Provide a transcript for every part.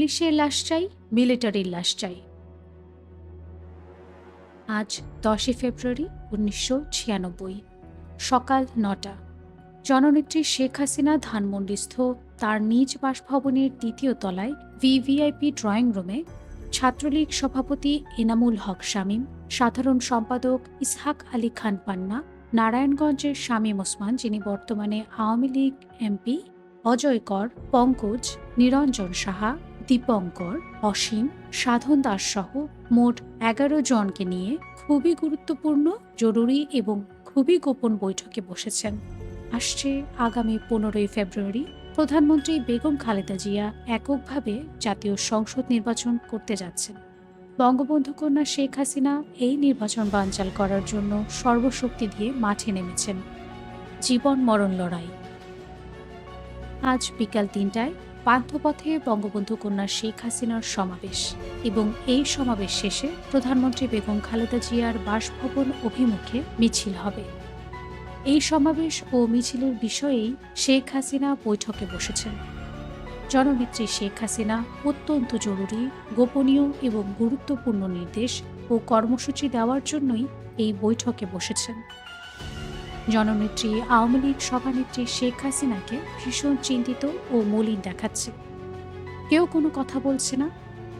পুলিশের লাশ চাই, মিলিটারির লাশ চাই। আজ দশই ফেব্রুয়ারি উনিশশো ছিয়ানব্বই, সকাল নটা। জননেত্রী শেখ হাসিনা ধানমন্ডিস্থ তার নিজ বাসভবনের দ্বিতীয় তলায় ভিভিআইপি ড্রয়িং রুমে ছাত্রলীগ সভাপতি এনামুল হক শামীম, সাধারণ সম্পাদক ইসহাক আলী খান পান্না, নারায়ণগঞ্জের শামীম ওসমান যিনি বর্তমানে আওয়ামী লীগ এমপি, অজয় কর, পঙ্কজ, নিরঞ্জন সাহা দীপঙ্কর, অসীম, সাধন দাস সহ মোট এগারো জনকে নিয়ে খুবই গুরুত্বপূর্ণ, জরুরি এবং খুবই গোপন বৈঠকে বসেছেন। আসছে আগামী পনেরোই ফেব্রুয়ারি, প্রধানমন্ত্রী বেগম খালেদা জিয়া এককভাবে জাতীয় সংসদ নির্বাচন করতে যাচ্ছেন। বঙ্গবন্ধু কন্যা শেখ হাসিনা এই নির্বাচন বানচাল করার জন্য সর্বশক্তি দিয়ে মাঠে নেমেছেন। জীবন মরণ লড়াই। আজ বিকাল তিনটায় পান্থপথে বঙ্গবন্ধু কন্যা শেখ হাসিনার সমাবেশ এবং এই সমাবেশ শেষে প্রধানমন্ত্রী বেগম খালেদা জিয়ার বাসভবন অভিমুখে মিছিল হবে। এই সমাবেশ ও মিছিলের বিষয়েই শেখ হাসিনা বৈঠকে বসেছেন। জননেত্রী শেখ হাসিনা অত্যন্ত জরুরি, গোপনীয় এবং গুরুত্বপূর্ণ নির্দেশ ও কর্মসূচি দেওয়ার জন্যই এই বৈঠকে বসেছেন। জননেত্রী, আওয়ামী লীগ সভানেত্রী শেখ হাসিনাকে ভীষণ চিন্তিত ও মলিন দেখাচ্ছে। কেউ কোনো কথা বলছে না,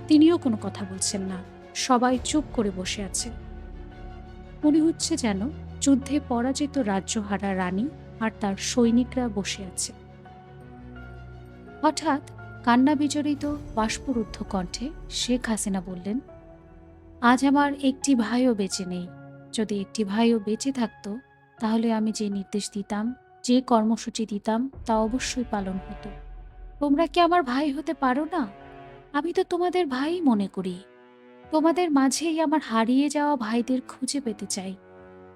তিনিও কোনো কথা বলছেন না, সবাই চুপ করে বসে আছে। মনে হচ্ছে যেন যুদ্ধে পরাজিত রাজ্যহারা রানী আর তার সৈনিকরা বসে আছে। হঠাৎ কান্না বিজড়িত বাষ্পরুদ্ধ কণ্ঠে শেখ হাসিনা বললেন, আজ আমার একটি ভাইও বেঁচে নেই। যদি একটি ভাইও বেঁচে থাকতো তাহলে আমি যে নির্দেশ দিতাম, যে কর্মসূচি দিতাম, তা অবশ্যই পালন হতো। তোমরা কি আমার ভাই হতে পারো না? আমি তো তোমাদের ভাই মনে করি। তোমাদের মাঝেই আমার হারিয়ে যাওয়া ভাইদের খুঁজে পেতে চাই।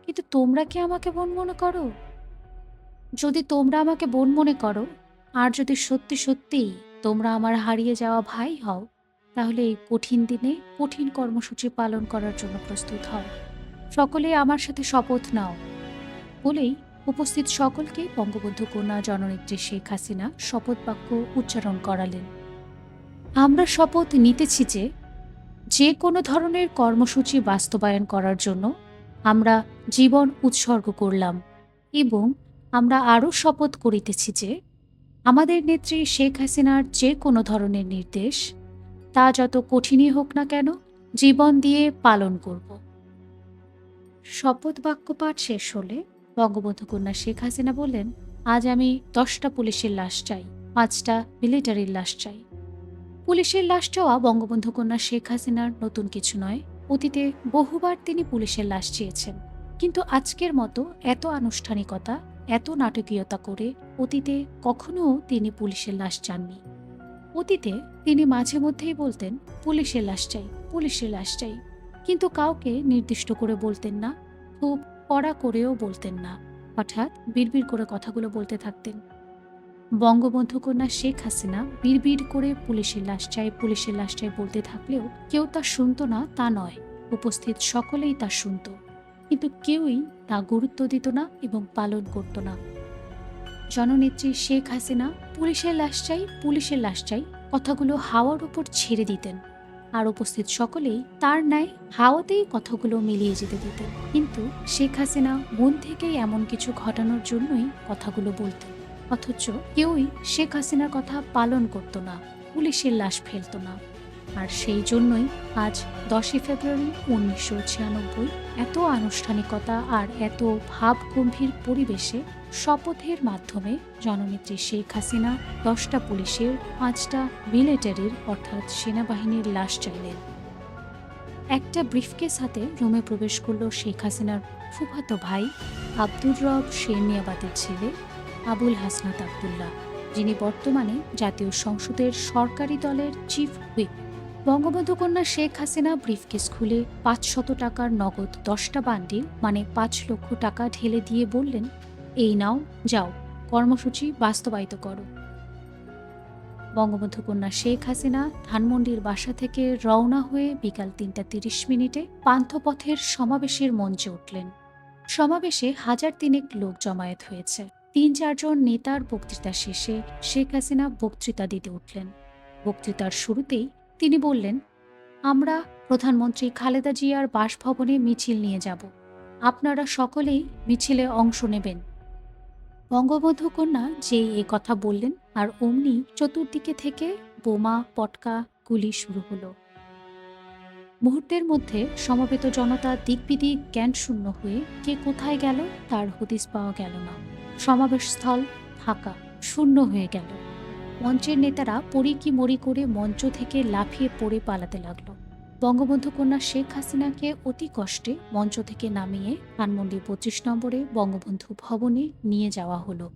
কিন্তু তোমরা কি আমাকে বোন মনে করো? যদি তোমরা আমাকে বোন মনে করো, আর যদি সত্যি সত্যিই তোমরা আমার হারিয়ে যাওয়া ভাই হও, তাহলে এই কঠিন দিনে কঠিন কর্মসূচি পালন করার জন্য প্রস্তুত হও। সকলে আমার সাথে শপথ নাও। বলেই উপস্থিত সকলকে বঙ্গবন্ধু কন্যা জননেত্রী শেখ হাসিনা শপথ বাক্য উচ্চারণ করালেন। আমরা শপথ নিতেছি যে যে কোনো ধরনের কর্মসূচি বাস্তবায়ন করার জন্য আমরা জীবন উৎসর্গ করলাম এবং আমরা আরও শপথ করিতেছি যে, আমাদের নেত্রী শেখ হাসিনার যে কোনো ধরনের নির্দেশ, তা যত কঠিনই হোক না কেন, জীবন দিয়ে পালন করব। শপথ বাক্য পাঠ শেষ হলে বঙ্গবন্ধু কন্যা শেখ হাসিনা বললেন, আজ আমি দশটা পুলিশের লাশ চাই, পাঁচটা মিলিটারির লাশ চাই। পুলিশের লাশ চাওয়া বঙ্গবন্ধু কন্যা শেখ হাসিনার নতুন কিছু নয়, অতীতে বহুবার তিনি পুলিশের লাশ চেয়েছেন। কিন্তু আজকের মতো এত আনুষ্ঠানিকতা, এত নাটকীয়তা করে অতীতে কখনো তিনি পুলিশের লাশ চাননি। অতীতে তিনি মাঝে মধ্যেই বলতেন, পুলিশের লাশ চাই, পুলিশের লাশ চাই। কিন্তু কাউকে নির্দিষ্ট করে বলতেন না, খুব কড়া করেও বলতেন না। হঠাৎ বিড়বিড় করে কথাগুলো বলতে থাকতেন। বঙ্গবন্ধু কন্যা শেখ হাসিনা বিড়বিড় করে পুলিশের লাশ চাই, পুলিশের লাশ চাই বলতে থাকলেও কেউ তা শুনতো না, তা নয়। উপস্থিত সকলেই তা শুনত। কিন্তু কেউই তা গুরুত্ব দিত না এবং পালন করত না। জননেত্রী শেখ হাসিনা, পুলিশের লাশ চাই, পুলিশের লাশ চাই কথাগুলো হাওয়ার উপর ছেড়ে দিতেন। আর উপস্থিত সকলেই তার ন্যায় হাওয়াতেই কথাগুলো মিলিয়ে যেতে দিতেন। কিন্তু শেখ হাসিনা মন থেকেই এমন কিছু ঘটানোর জন্যই কথাগুলো বলতেন। অথচ কেউই শেখ হাসিনার কথা পালন করত না, পুলিশের লাশ ফেলত না। আর সেই জন্যই আজ দশই ফেব্রুয়ারি উনিশশো ছিয়ানব্বই এত আনুষ্ঠানিকতা আর এত ভাবগম্ভীর পরিবেশে শপথের মাধ্যমে জননেত্রী শেখ হাসিনা দশটা পুলিশের, পাঁচটা মিলিটারির অর্থাৎ সেনাবাহিনীর লাশ চাইলেন। একটা ব্রিফকেস হাতে রুমে প্রবেশ করল শেখ হাসিনার ফুফাতো ভাই আব্দুর রব শেরনিয়াবাদের ছেলে আবুল হাসনাত আবদুল্লাহ, যিনি বর্তমানে জাতীয় সংসদের সরকারি দলের চিফ হুইপ। বঙ্গবন্ধু কন্যা শেখ হাসিনা ব্রিফকেস খুলে পাঁচশত টাকার নগদ দশটা বান্ডিল মানে পাঁচ লক্ষ টাকা ঢেলে দিয়ে বললেন, এই নাও, যাও, কর্মসূচি বাস্তবায়িত করো। বঙ্গবন্ধু কন্যা শেখ হাসিনা ধানমন্ডির বাসা থেকে রওনা হয়ে বিকাল তিনটা তিরিশ মিনিটে পান্থপথের সমাবেশের মঞ্চে উঠলেন। সমাবেশে হাজার তিনেক লোক জমায়েত হয়েছে। তিন চারজন নেতার বক্তৃতা শেষে শেখ হাসিনা বক্তৃতা দিতে উঠলেন। বক্তৃতার শুরুতেই তিনি বললেন, আমরা প্রধানমন্ত্রী খালেদা জিয়ার বাসভবনে মিছিল নিয়ে যাব। আপনারা সকলেই মিছিলে অংশ নেবেন। বঙ্গবন্ধু কন্যা যেই এ কথা বললেন, আর অমনি চতুর্দিকে থেকে বোমা, পটকা, গুলি শুরু হলো। মুহূর্তের মধ্যে সমবেত জনতা দিকবিদিক জ্ঞান শূন্য হয়ে কে কোথায় গেল তার হদিস পাওয়া গেল না। সমাবেশস্থল ফাঁকা শূন্য হয়ে গেল। মঞ্চের নেতারা পড়ি কি মরি করে মঞ্চ থেকে লাফিয়ে পড়ে পালাতে লাগল। বঙ্গবন্ধু কন্যা শেখ হাসিনাকে অতি কষ্টে মঞ্চ থেকে নামিয়ে ধানমন্ডি পঁচিশ নম্বরে বঙ্গবন্ধু ভবনে নিয়ে যাওয়া হলো।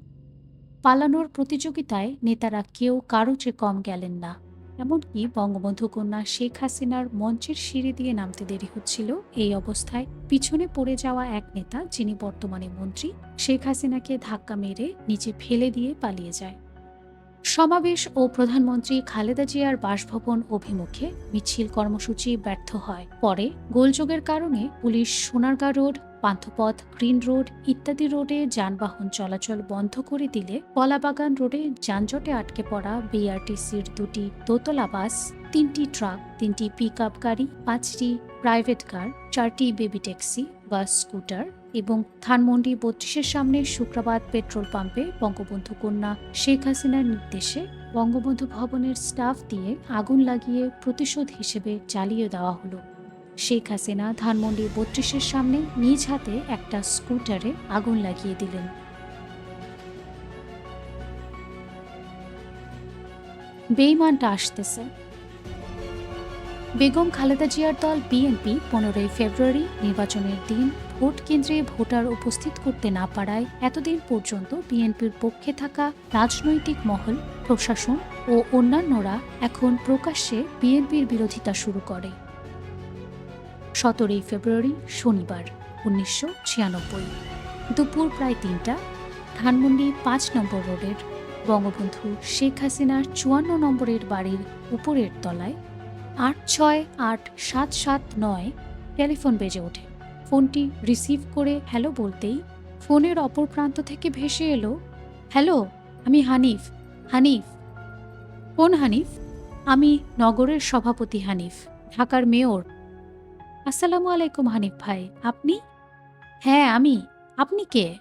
পালানোর প্রতিযোগিতায় নেতারা কেউ কারও চেয়ে কম গেলেন না। এমনকি বঙ্গবন্ধু কন্যা শেখ হাসিনার মঞ্চের সিঁড়ি দিয়ে নামতে দেরি হচ্ছিল। এই অবস্থায় পিছনে পড়ে যাওয়া এক নেতা, যিনি বর্তমানে মন্ত্রী, শেখ হাসিনাকে ধাক্কা মেরে নিচে ফেলে দিয়ে পালিয়ে যায়। সমাবেশ ও প্রধানমন্ত্রী খালেদা জিয়ার বাসভবন অভিমুখে মিছিল কর্মসূচি ব্যর্থ হয়। পরে গোলযোগের কারণে police Sonargaon road, Panthapath, green road ইত্যাদি রোডে যানবাহন চলাচল বন্ধ করে দিলে কলাবাগান রোডে যানজটে আটকে পড়া বিআরটিসির দুটি দোতলা বাস, তিনটি ট্রাক, তিনটি পিক গাড়ি, পাঁচটি প্রাইভেট কার, চারটি বেবি ট্যাক্সি বাস স্কুটার এবং ধানমন্ডি বত্রিশের সামনে শুক্রবার পেট্রোল পাম্পে বঙ্গবন্ধু কন্যা শেখ হাসিনার নির্দেশে বঙ্গবন্ধু ভবনের স্টাফ দিয়ে আগুন লাগিয়ে প্রতিশোধ হিসেবে জ্বালিয়ে দেওয়া হলো। শেখ হাসিনা ধানমন্ডি বত্রিশের সামনে নিজ হাতে একটা স্কুটারে আগুন লাগিয়ে দিলেন। বেইমানটা আসতেছে। বেগম খালেদা জিয়ার দল বিএনপি পনেরোই ফেব্রুয়ারি নির্বাচনের দিন ভোট কেন্দ্রে ভোটার উপস্থিত করতে না পারায় এতদিন পর্যন্ত বিএনপির পক্ষে থাকা রাজনৈতিক মহল, প্রশাসন ও অন্যান্যরা এখন প্রকাশ্যে বিএনপির বিরোধিতা শুরু করে। সতেরোই ফেব্রুয়ারি, শনিবার, উনিশশো ছিয়ানব্বই। দুপুর প্রায় তিনটা, ধানমন্ডি পাঁচ নম্বর রোডের বঙ্গবন্ধু শেখ হাসিনার চুয়ান্ন নম্বরের বাড়ির উপরের তলায় আট ছয় আট সাত সাত নয় টেলিফোন বেজে ওঠে। ফোনটি রিসিভ করে হ্যালো বলতেই ফোনের অপর প্রান্ত থেকে ভেসে এলো, হ্যালো, আমি হানিফ হানিফ। কোন হানিফ? আমি নগরের সভাপতি হানিফ, ঢাকার মেয়র। আসসালামু আলাইকুম হানিফ ভাই, আপনি? হ্যাঁ আমি, আপনি কে?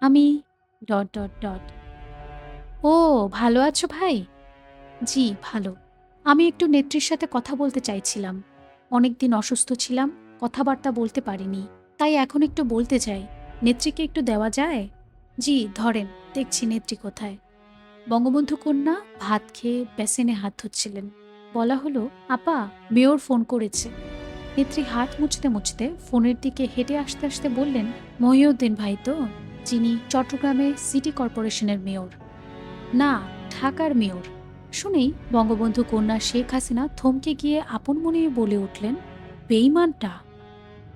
আমি, ডট ডট ডট। ও, ভালো আছো ভাই? জি, ভালো। আমি একটু নেত্রীর সাথে কথা বলতে চাইছিলাম। অনেকদিন অসুস্থ ছিলাম কথাবার্তা বলতে পারিনি, তাই এখন একটু বলতে চাই। নেত্রীকে একটু দেওয়া যায়? জি, ধরেন, দেখছি নেত্রী কোথায়। বঙ্গবন্ধু কন্যা ভাত খেয়ে বেসেনে হাত ধুচ্ছিলেন বলা হলো, আপা, মেয়র ফোন করেছে। নেত্রী হাত মুছতে মুছতে ফোনের দিকে হেঁটে আসতে আসতে বললেন, মহিউদ্দিন ভাই তো, যিনি চট্টগ্রামে সিটি কর্পোরেশনের মেয়র। না, ঢাকার মেয়র। শুনেই বঙ্গবন্ধু কন্যা শেখ হাসিনা থমকে গিয়ে আপন মনে বলে উঠলেন, বেইমানটা।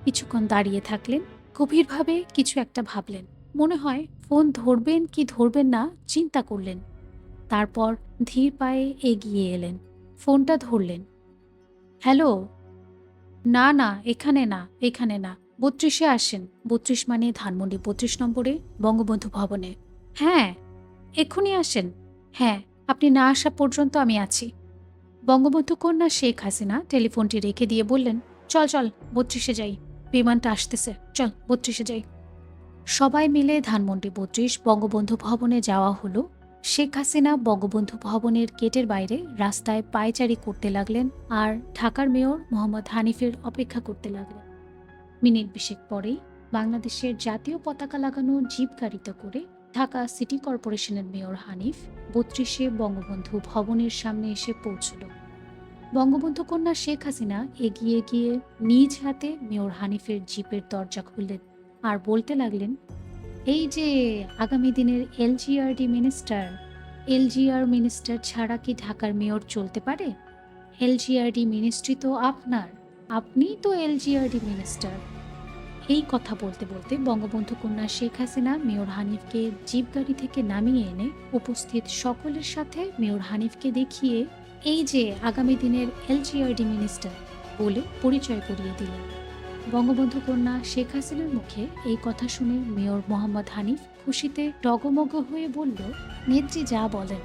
কিছুক্ষণ দাঁড়িয়ে থাকলেন, গভীরভাবে কিছু একটা ভাবলেন। মনে হয় ফোন ধরবেন কি ধরবেন না চিন্তা করলেন। তারপর ধীর পায়ে এগিয়ে এলেন। ফোনটা ধরলেন। হ্যালো? না না, এখানে না এখানে না। বত্রিশে আসেন। বত্রিশ মানে ধানমন্ডি বত্রিশ নম্বরে, বঙ্গবন্ধু ভবনে। হ্যাঁ এক্ষুনি আসেন। হ্যাঁ আপনি না আসা পর্যন্ত আমি আছি। বঙ্গবন্ধু কন্যা শেখ হাসিনা টেলিফোনটি রেখে দিয়ে বললেন, চল চল, বত্রিশে যাই। বিমানটা আসতেছে। চল, বত্রিশে যাই। সবাই মিলে ধানমন্ডি বত্রিশ বঙ্গবন্ধু ভবনে যাওয়া হলো। শেখ হাসিনা বঙ্গবন্ধু ভবনের গেটের বাইরে রাস্তায় পায়চারি করতে লাগলেন আর ঢাকার মেয়র মোহাম্মদ হানিফের অপেক্ষা করতে লাগলেন। মিনিট বিশেক পরেই বাংলাদেশের জাতীয় পতাকা লাগানো জিপ গাড়িতে করে ঢাকা সিটি কর্পোরেশনের মেয়র হানিফ বত্রিশে বঙ্গবন্ধু ভবনের সামনে এসে পৌঁছল। বঙ্গবন্ধু কন্যা শেখ হাসিনা এগিয়ে গিয়ে নিজ হাতে মেয়র হানিফের জিপের দরজা খুললেন আর বলতে লাগলেন, এই যে আগামী দিনের এলজিআরডি মিনিস্টার, এলজিআর মিনিস্টার ছাড়া কি ঢাকার মেয়র চলতে পারে? এলজিআরডি মিনিস্ট্রি তো আপনার, আপনিই তো এলজিআরডি মিনিস্টার। এই কথা বলতে বলতে বঙ্গবন্ধু কন্যা শেখ হাসিনা মেয়র হানিফকে জিপ গাড়ি থেকে নামিয়ে এনে উপস্থিত সকলের সাথে মেয়র হানিফকে দেখিয়ে এই যে আগামী দিনের এলজিআরডি মিনিস্টার বলে পরিচয় করিয়ে দিলেন। বঙ্গবন্ধু কন্যা শেখ হাসিনার মুখে এই কথা শুনে মেয়র মোহাম্মদ হানিফ খুশিতে ডগমগ হয়ে বলল, নেত্রী যা বলেন।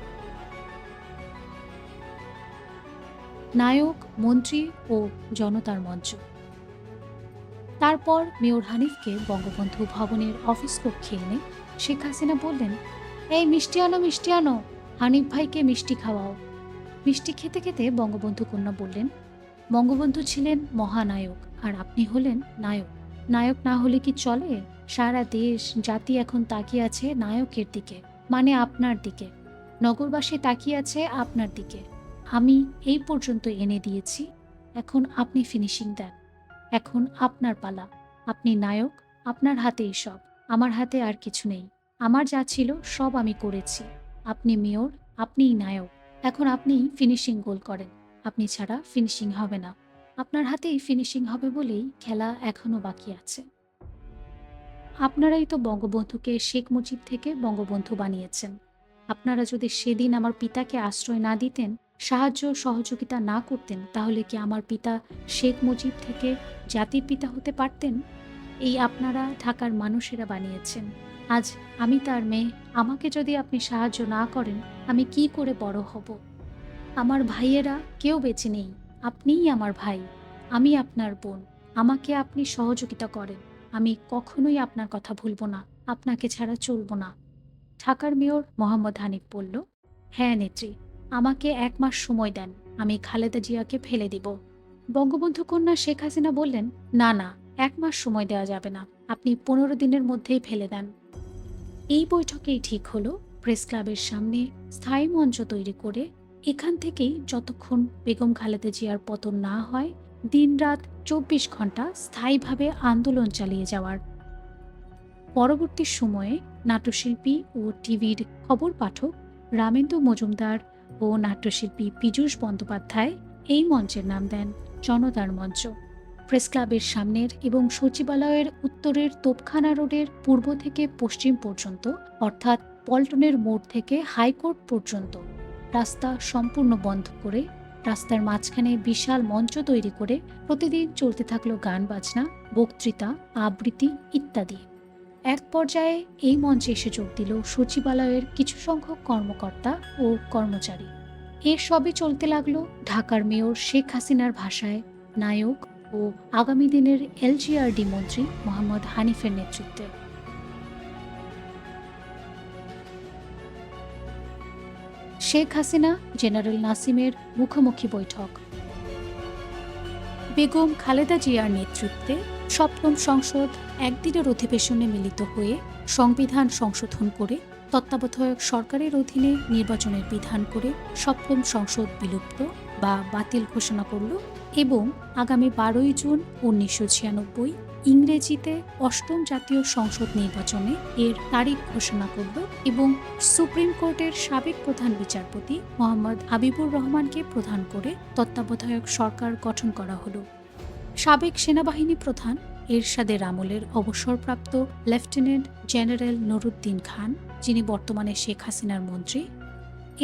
নায়ক, মন্ত্রী ও জনতার মঞ্চ। তারপর মেয়র হানিফকে বঙ্গবন্ধু ভবনের অফিস কক্ষে এনে শেখ হাসিনা বললেন, এই মিষ্টি আনো মিষ্টি আনো, হানিফ ভাইকে মিষ্টি খাওয়াও। মিষ্টি খেতে খেতে বঙ্গবন্ধু কন্যা বললেন, বঙ্গবন্ধু ছিলেন মহানায়ক আর আপনি হলেন নায়ক। নায়ক না হলে কি চলে? সারা দেশ, জাতি এখন তাকিয়ে আছে নায়কের দিকে মানে আপনার দিকে। নগরবাসী তাকিয়ে আছে আপনার দিকে। আমি এই পর্যন্ত এনে দিয়েছি, এখন আপনি ফিনিশিং দেন। এখন আপনার পালা। আপনি নায়ক, আপনার হাতেই সব আমার হাতে আর কিছু নেই। আমার যা ছিল সব আমি করেছি। আপনি মেয়র, আপনিই নায়ক। এখন আপনি ফিনিশিং গোল করেন। আপনি ছাড়া ফিনিশিং হবে না। আপনার হাতেই ফিনিশিং হবে বলেই খেলা এখনও বাকি আছে। আপনারাই তো বঙ্গবন্ধুকে শেখ মুজিব থেকে বঙ্গবন্ধু বানিয়েছেন। আপনারা যদি সেদিন আমার পিতাকে আশ্রয় না দিতেন, সাহায্য সহযোগিতা না করতেন, তাহলে কি আমার পিতা শেখ মুজিব থেকে জাতির পিতা হতে পারতেন? এই আপনারা ঢাকার মানুষেরা বানিয়েছেন। আজ আমি তার মেয়ে। আমাকে যদি আপনি সাহায্য না করেন, আমি কি করে বড় হব? আমার ভাইয়েরা কেউ বেঁচে নেই। আপনিই আমার ভাই। আমি আপনার বোন। আমাকে আপনি সহযোগিতা করেন। আমি কখনোই আপনার কথা ভুলব না। আপনাকে ছাড়া চলবো না। ঢাকার মেয়র মোহাম্মদ হানিফ বলল হ্যাঁ নেত্রী, আমাকে এক মাস সময় দেন। আমি খালেদা জিয়াকে ফেলে দিব। বঙ্গবন্ধু কন্যা শেখ হাসিনা বললেন, না না, এক মাস সময় দেওয়া যাবে না। আপনি পনেরো দিনের মধ্যেই ফেলে দেন। এই বৈঠকেই ঠিক হলো প্রেস ক্লাবের সামনে স্থায়ী মঞ্চ তৈরি করে এখান থেকেই যতক্ষণ বেগম খালেদা জিয়ার পতন না হয়, দিনরাত চব্বিশ ঘণ্টা স্থায়ীভাবে আন্দোলন চালিয়ে যাওয়ার। পরবর্তী সময়ে নাট্যশিল্পী ও টিভির খবর পাঠক রামেন্দ্র মজুমদার ও নাট্যশিল্পী পীযূষ বন্দ্যোপাধ্যায় এই মঞ্চের নাম দেন জনতার মঞ্চ। প্রেস ক্লাবের সামনের এবং সচিবালয়ের উত্তরের তোপখানা রোডের পূর্ব থেকে পশ্চিম পর্যন্ত, অর্থাৎ পল্টনের মোড় থেকে হাইকোর্ট পর্যন্ত। রাস্তা সম্পূর্ণ বন্ধ করে, রাস্তার মাঝখানে বিশাল মঞ্চ তৈরি করে প্রতিদিন চলতে থাকল গান বাজনা, বক্তৃতা, আবৃত্তি ইত্যাদি। এক পর্যায়ে এই মঞ্চে এসে যোগ দিল সচিবালয়ের কিছু সংখ্যক কর্মকর্তা ও কর্মচারী। এর সবই চলতে লাগল ঢাকার মেয়র শেখ হাসিনার ভাষায়, নায়ক ও আগামী দিনের এলজিআরডি মন্ত্রী মোহাম্মদ হানিফের নেতৃত্বে। শেখ হাসিনা, জেনারেল নাসিমের মুখোমুখি বৈঠক। বেগম খালেদা জিয়ার নেতৃত্বে সপ্তম সংসদ একদিনের অধিবেশনে মিলিত হয়ে সংবিধান সংশোধন করে তত্ত্বাবধায়ক সরকারের অধীনে নির্বাচনের বিধান করে সপ্তম সংসদ বিলুপ্ত বা বাতিল ঘোষণা করল এবং আগামী বারোই জুন উনিশশো ছিয়ানব্বই ইংরেজিতে অষ্টম জাতীয় সংসদ নির্বাচনে এর তারিখ ঘোষণা করল এবং সুপ্রিম কোর্টের সাবেক প্রধান বিচারপতি মোহাম্মদ হাবিবুর রহমানকে প্রধান করে তত্ত্বাবধায়ক সরকার গঠন করা হলো। সাবেক সেনাবাহিনী প্রধান এরশাদের আমলের অবসরপ্রাপ্ত লেফটেন্যান্ট জেনারেল নুরুদ্দিন খান, যিনি বর্তমানে শেখ হাসিনার মন্ত্রী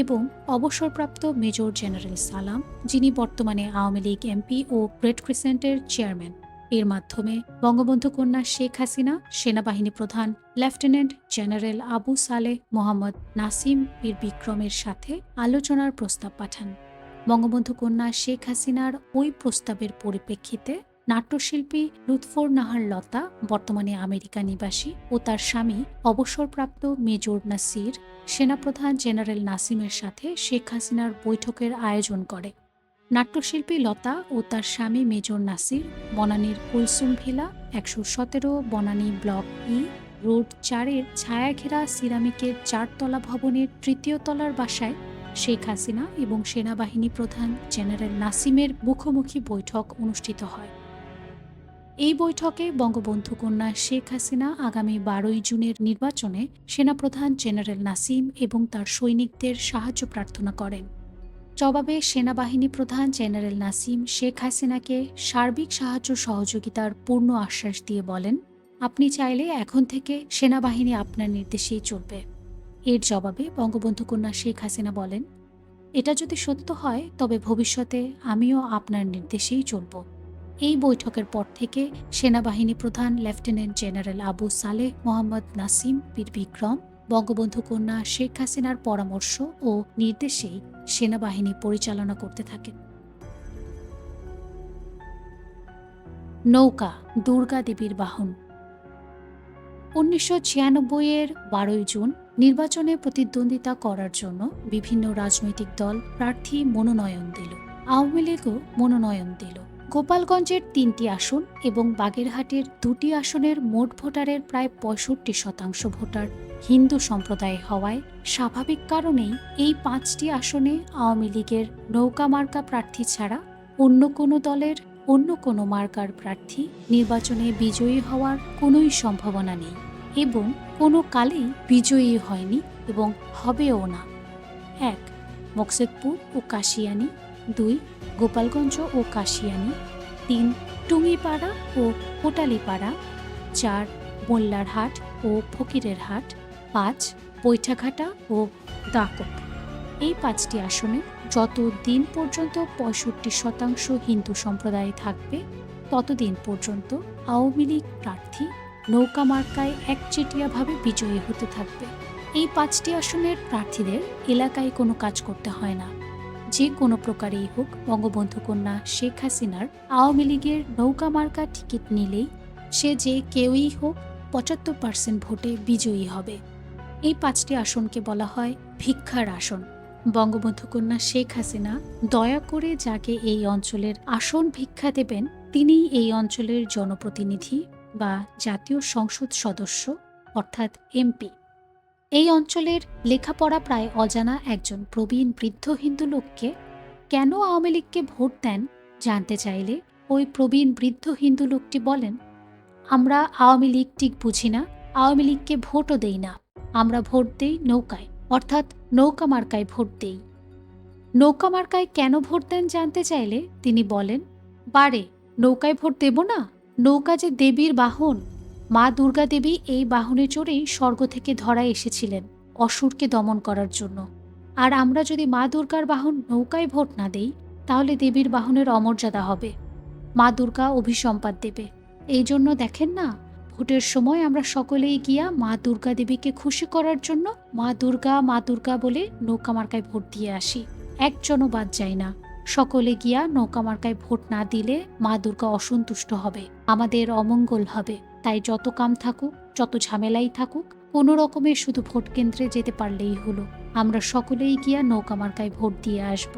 এবং অবসরপ্রাপ্ত মেজর জেনারেল সালাম, যিনি বর্তমানে আওয়ামী লীগ এমপি ও রেড ক্রিসেন্টের চেয়ারম্যান। এর মাধ্যমে বঙ্গবন্ধু কন্যা শেখ হাসিনা, সেনাবাহিনী প্রধান লেফটেন্যান্ট জেনারেল আবু সালেহ মোহাম্মদ নাসিম বীর বিক্রমের সাথে আলোচনার প্রস্তাব পাঠান। বঙ্গবন্ধু কন্যা শেখ হাসিনার ওই প্রস্তাবের পরিপ্রেক্ষিতে নাট্যশিল্পী লুৎফর নাহার লতা, বর্তমানে আমেরিকা নিবাসী, ও তার স্বামী অবসরপ্রাপ্ত মেজর নাসির, সেনাপ্রধান জেনারেল নাসিমের সাথে শেখ হাসিনার বৈঠকের আয়োজন করে। নাট্যশিল্পী লতা ও তার স্বামী মেজর নাসির, বনানীর কুলসুম ভিলা, একশো সতেরো বনানী ব্লক ই, রোড চারের ছায়াঘেরা সিরামিকের চারতলা ভবনের তৃতীয় তলার বাসায় শেখ হাসিনা এবং সেনাবাহিনী প্রধান জেনারেল নাসিমের মুখোমুখি বৈঠক অনুষ্ঠিত হয়। এই বৈঠকে বঙ্গবন্ধু কন্যা শেখ হাসিনা আগামী বারোই জুনের নির্বাচনে সেনাপ্রধান জেনারেল নাসিম এবং তার সৈনিকদের সাহায্য প্রার্থনা করেন। জবাবে সেনাবাহিনী প্রধান জেনারেল নাসিম শেখ হাসিনাকে সার্বিক সাহায্য সহযোগিতার পূর্ণ আশ্বাস দিয়ে বলেন, আপনি চাইলে এখন থেকে সেনাবাহিনী আপনার নির্দেশেই চলবে। এর জবাবে বঙ্গবন্ধু কন্যা শেখ হাসিনা বলেন, এটা যদি সত্য হয়, তবে ভবিষ্যতে আমিও আপনার নির্দেশেই চলব। এই বৈঠকের পর থেকে সেনাবাহিনী প্রধান লেফটেন্যান্ট জেনারেল আবু সালেহ, মোহাম্মদ নাসিম বীর বিক্রম, বঙ্গবন্ধু কন্যা শেখ হাসিনার পরামর্শ ও নির্দেশেই সেনাবাহিনী পরিচালনা করতে থাকেন নৌকা, দুর্গা দেবীর বাহন। উনিশশো ছিয়ানব্বই এর বারোই জুন নির্বাচনে প্রতিদ্বন্দ্বিতা করার জন্য বিভিন্ন রাজনৈতিক দল প্রার্থী মনোনয়ন দিল। আওয়ামী লীগও মনোনয়ন দিল। গোপালগঞ্জের তিনটি আসন এবং বাগেরহাটের দুটি আসনের মোট ভোটারের প্রায় পঁয়ষট্টি শতাংশ ভোটার হিন্দু সম্প্রদায় হওয়ায় স্বাভাবিক কারণেই এই পাঁচটি আসনে আওয়ামী লীগের নৌকা মার্কা প্রার্থী ছাড়া অন্য কোনো দলের, অন্য কোনো মার্কার প্রার্থী নির্বাচনে বিজয়ী হওয়ার কোনোই সম্ভাবনা নেই এবং কোনো কালেই বিজয়ী হয়নি এবং হবেও না। এক, মকসেদপুর ও কাশিয়ানি দুই, গোপালগঞ্জ ও কাশিয়ানি। তিন, টুঙ্গিপাড়া ও কোটালীপাড়া। চার, মোল্লারহাট ও ফকিরের হাট পাঁচ, বৈঠাঘাটা ও দাকপ। এই পাঁচটি আসনে যত দিন পর্যন্ত পঁয়ষট্টি শতাংশ হিন্দু সম্প্রদায় থাকবে, ততদিন পর্যন্ত আওয়ামী লীগ প্রার্থী নৌকা মার্কায় একচেটিয়াভাবে বিজয়ী হতে থাকবে। এই পাঁচটি আসনের প্রার্থীদের এলাকায় কোনো কাজ করতে হয় না। যে কোনো প্রকারেই হোক, বঙ্গবন্ধু কন্যা শেখ হাসিনার আওয়ামী লীগের নৌকা মার্কা টিকিট নিলেই সে যে কেউই হোক পঁচাত্তর পার্সেন্ট ভোটে বিজয়ী হবে। এই পাঁচটি আসনকে বলা হয় ভিক্ষার আসন। বঙ্গবন্ধু কন্যা শেখ হাসিনা দয়া করে যাকে এই অঞ্চলের আসন ভিক্ষা দেবেন, তিনিই এই অঞ্চলের জনপ্রতিনিধি বা জাতীয় সংসদ সদস্য, অর্থাৎ এমপি। এই অঞ্চলের লেখাপড়া প্রায় অজানা একজন প্রবীণ বৃদ্ধ হিন্দু লোককে কেন আওয়ামী লীগকে ভোট দেন জানতে চাইলে ওই প্রবীণ বৃদ্ধ হিন্দু লোকটি বলেন, আমরা আওয়ামী লীগ ঠিক বুঝি না, আওয়ামী লীগকে ভোটও দেই না। আমরা ভোট দেই নৌকায়, অর্থাৎ নৌকা মার্কায় ভোট দেই। নৌকা মার্কায় কেন ভোট দেন জানতে চাইলে তিনি বলেন, বারে, নৌকায় ভোট দেব না, নৌকা যে দেবীর বাহন। মা দুর্গা দেবী এই বাহনে চড়েই স্বর্গ থেকে ধরায় এসেছিলেন অসুরকে দমন করার জন্য। আর আমরা যদি মা দুর্গার বাহন নৌকায় ভোট না দেই, তাহলে দেবীর বাহনের অমর্যাদা হবে। মা দুর্গা অভিসম্পাদ দেবে। এই জন্য দেখেন না, ভোটের সময় আমরা সকলেই গিয়া মা দুর্গা দেবীকে খুশি করার জন্য মা দুর্গা মা দুর্গা বলে নৌকা মার্কায় ভোট দিয়ে আসি। একজনও বাদ যায় না। সকলে গিয়া নৌকা মার্কায় ভোট না দিলে মা দুর্গা অসন্তুষ্ট হবে, আমাদের অমঙ্গল হবে। তাই যত কাম থাকুক, যত ঝামেলাই থাকুক, কোনো রকমের শুধু ভোট কেন্দ্রে যেতে পারলেই হলো। আমরা সকলেই গিয়া নৌকা মার্কায় ভোট দিয়ে আসব।